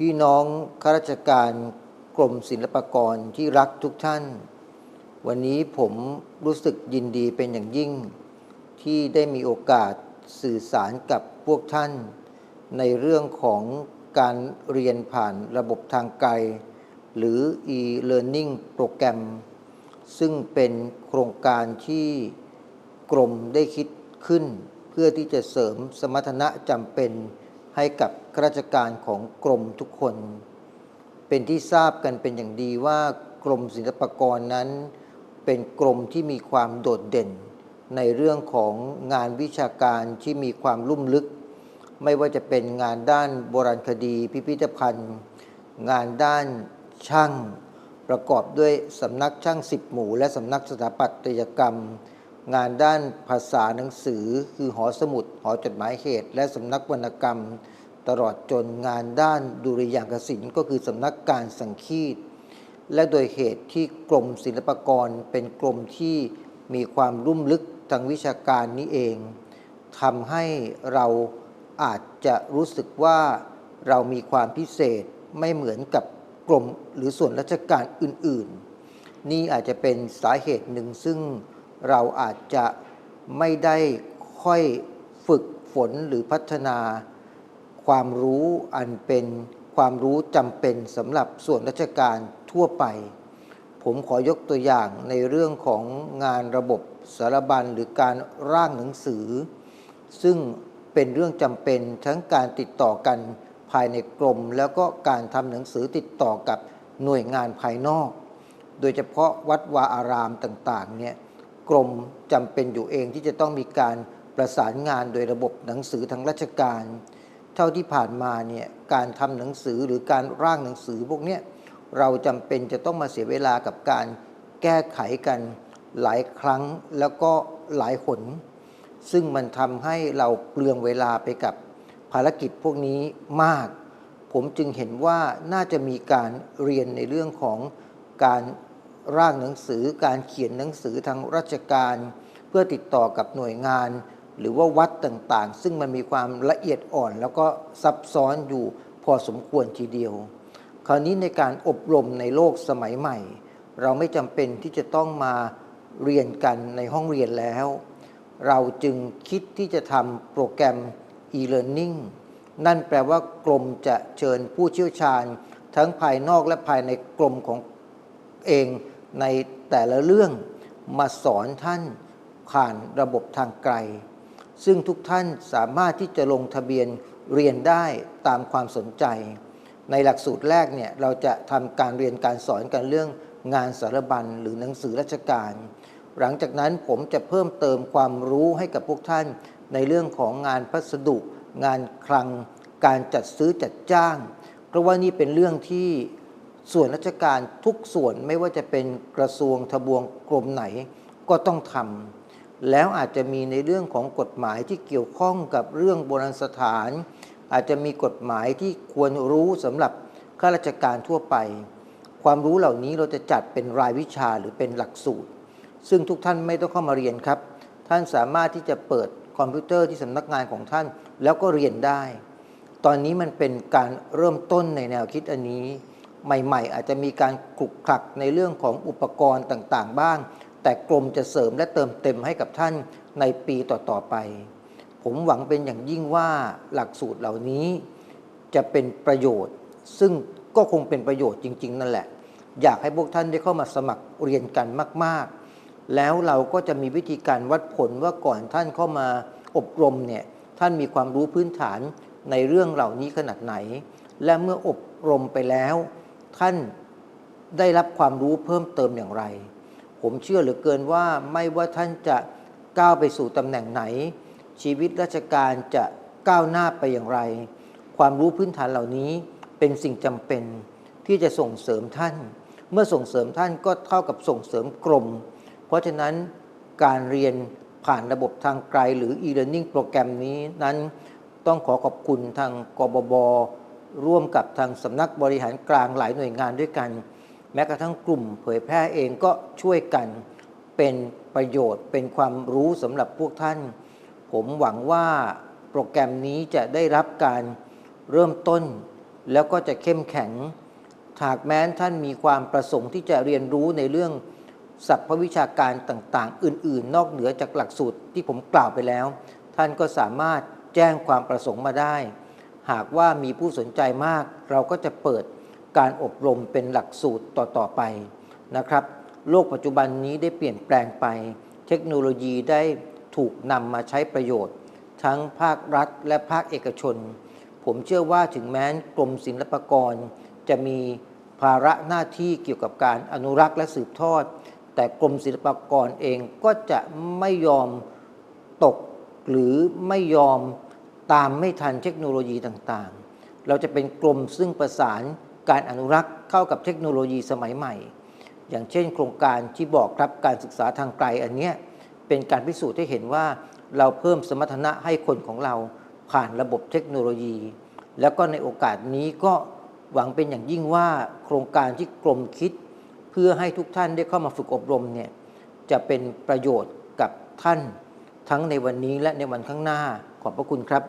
พี่น้องข้าราชการกรมศิลปากรที่รักทุกท่าน วันนี้ผมรู้สึกยินดีเป็นอย่างยิ่ง ที่ได้มีโอกาสสื่อสารกับพวกท่าน ในเรื่องของการเรียนผ่านระบบทางไกล หรือ e-learning โปรแกรม ซึ่งเป็นโครงการที่กรมได้คิดขึ้น เพื่อที่จะเสริมสมรรถนะจำเป็นให้กับ ข้าราชการของกรมทุกคน เป็นที่ทราบกันเป็นอย่างดีว่ากรมศิลปากรนั้น เป็นกรมที่มีความโดดเด่น ในเรื่องของงานวิชาการที่มีความลุ่มลึก ไม่ว่าจะเป็นงานด้านโบราณคดีพิพิธภัณฑ์ งานด้านช่าง ประกอบด้วยสำนักช่างสิบหมู่ และสำนักสถาปัตยกรรมงานด้านภาษาหนังสือคือหอสมุด หอจดหมายเหตุ และสำนักวรรณกรรม ตลอดจนงานด้านดุริยางคศิลป์ก็คือสำนักการสังคีต และโดยเหตุที่กรมศิลปากรเป็นกรมที่มีความลุ่มลึกทางวิชาการนี้เองทำให้เราอาจจะรู้สึกว่าเรามีความพิเศษไม่เหมือนกับกรมหรือส่วนราชการอื่น ๆ นี่อาจจะเป็นสาเหตุหนึ่งซึ่งเราอาจจะไม่ได้ค่อยฝึกฝนหรือพัฒนา ความรู้อันเป็นความรู้จำเป็นสำหรับส่วนราชการทั่วไป ผมขอยกตัวอย่างในเรื่องของงานระบบสารบัญหรือการร่างหนังสือ ซึ่งเป็นเรื่องจำเป็นทั้งการติดต่อกันภายในกรม แล้วก็การทำหนังสือติดต่อกับหน่วยงานภายนอก โดยเฉพาะวัดวาอารามต่างๆเนี่ยกรมจำเป็นอยู่เองที่จะต้องมีการประสานงานโดยระบบหนังสือทางราชการ เท่าที่ผ่านมาเนี่ยการทำหนังสือหรือการร่างหนังสือพวกนี้เราจำเป็นจะต้องมาเสียเวลากับการแก้ไขกันหลายครั้งแล้วก็หลายหน ซึ่งมันทำให้เราเปลืองเวลาไปกับภารกิจพวกนี้มาก ผมจึงเห็นว่าน่าจะมีการเรียนในเรื่องของการร่างหนังสือ การเขียนหนังสือทางราชการ เพื่อติดต่อกับหน่วยงาน หรือว่าวัดต่างๆ ซึ่งมันมีความละเอียดอ่อน แล้วก็ซับซ้อนอยู่พอสมควรทีเดียว คราวนี้ในการอบรมในโลกสมัยใหม่ เราไม่จำเป็นที่จะต้องมาเรียนกันในห้องเรียนแล้ว เราจึงคิดที่จะทำโปรแกรม e-learning นั่นแปลว่ากรมจะเชิญผู้เชี่ยวชาญ ทั้งภายนอกและภายในกรมของเองในแต่ละเรื่องมาสอนท่านผ่านระบบทางไกล ซึ่งทุกท่านสามารถที่จะลงทะเบียนเรียนได้ตามความสนใจ ในหลักสูตรแรกเนี่ยเราจะทำการเรียนการสอนกันเรื่องงานสารบัญหรือหนังสือราชการ หลังจากนั้นผมจะเพิ่มเติมความรู้ให้กับพวกท่าน ในเรื่องของงานพัสดุ งานคลัง การจัดซื้อจัดจ้าง เพราะว่านี่เป็นเรื่องที่ส่วนราชการทุกส่วนไม่ว่าจะเป็นกระทรวงทบวงกรมไหนก็ต้องทำ แล้วอาจจะมีในเรื่องของกฎหมายที่เกี่ยวข้องกับเรื่องโบราณสถาน อาจจะมีกฎหมายที่ควรรู้สำหรับข้าราชการทั่วไป ความรู้เหล่านี้เราจะจัดเป็นรายวิชาหรือเป็นหลักสูตร ซึ่งทุกท่านไม่ต้องเข้ามาเรียนครับ ท่านสามารถที่จะเปิดคอมพิวเตอร์ที่สำนักงานของท่าน แล้วก็เรียนได้ ตอนนี้มันเป็นการเริ่มต้นในแนวคิดอันนี้ ใหม่ ๆ อาจจะมีการคลุกคลักในเรื่องของอุปกรณ์ต่างๆ บ้าง แต่กรมจะเสริมและเติมเต็มให้กับท่านในปีต่อๆไป ผมหวังเป็นอย่างยิ่งว่าหลักสูตรเหล่านี้จะเป็นประโยชน์ ซึ่งก็คงเป็นประโยชน์จริง ๆ นั่นแหละ อยากให้พวกท่านได้เข้ามาสมัครเรียนกันมาก ๆ แล้วเราก็จะมีวิธีการวัดผลว่าก่อนท่านเข้ามาอบรมเนี่ยท่านมีความรู้พื้นฐานในเรื่องเหล่านี้ขนาดไหน และเมื่ออบรมไปแล้ว ท่านได้รับความรู้เพิ่มเติมอย่างไร ผมเชื่อเหลือเกินว่าไม่ว่าท่านจะก้าวไปสู่ตำแหน่งไหน ชีวิตราชการจะก้าวหน้าไปอย่างไร ความรู้พื้นฐานเหล่านี้เป็นสิ่งจำเป็นที่จะส่งเสริมท่าน เมื่อส่งเสริมท่านก็เท่ากับส่งเสริมกรมเพราะฉะนั้นการเรียนผ่านระบบทางไกลหรือ e-learning โปรแกรมนี้นั้นต้องขอขอบคุณทางกบบบร่วมกับทางสำนักบริหารกลางหลายหน่วยงานด้วยกัน แม้กระทั่งกลุ่มเผยแพร่เองก็ช่วยกันเป็นประโยชน์เป็นความรู้สำหรับพวกท่าน ผมหวังว่าโปรแกรมนี้จะได้รับการเริ่มต้น แล้วก็จะเข้มแข็งหากแม้นท่านมีความประสงค์ที่จะเรียนรู้ในเรื่องศัพทวิชาการต่างๆ อื่นๆ นอกเหนือจากหลักสูตรที่ผมกล่าวไปแล้ว ท่านก็สามารถแจ้งความประสงค์มาได้ หากว่ามีผู้สนใจมาก เราก็จะเปิด การอบรมเป็นหลักสูตรต่อๆไปนะครับโลกปัจจุบันนี้ได้เปลี่ยนแปลงไป เทคโนโลยีได้ถูกนำมาใช้ประโยชน์ ทั้งภาครัฐและภาคเอกชน ผมเชื่อว่าถึงแม้กรมศิลปากร จะมีภาระหน้าที่เกี่ยวกับการอนุรักษ์และสืบทอด แต่กรมศิลปากรเองก็จะไม่ยอมตกหรือไม่ยอมตามไม่ทันเทคโนโลยีต่างๆ เราจะเป็นกรมซึ่งประสาน การอนุรักษ์เข้ากับเทคโนโลยีสมัยใหม่ อย่างเช่น โครงการที่บอกครับการศึกษาทางไกลอันเนี้ยเป็นการพิสูจน์ให้เห็นว่าเราเพิ่มสมรรถนะให้คนของเราผ่านระบบเทคโนโลยี แล้วก็ในโอกาสนี้ก็หวังเป็นอย่างยิ่งว่าโครงการที่กรมคิด เพื่อให้ทุกท่านได้เข้ามาฝึกอบรมเนี่ยจะเป็นประโยชน์กับท่านทั้งในวันนี้และในวันข้างหน้าขอบพระคุณครับ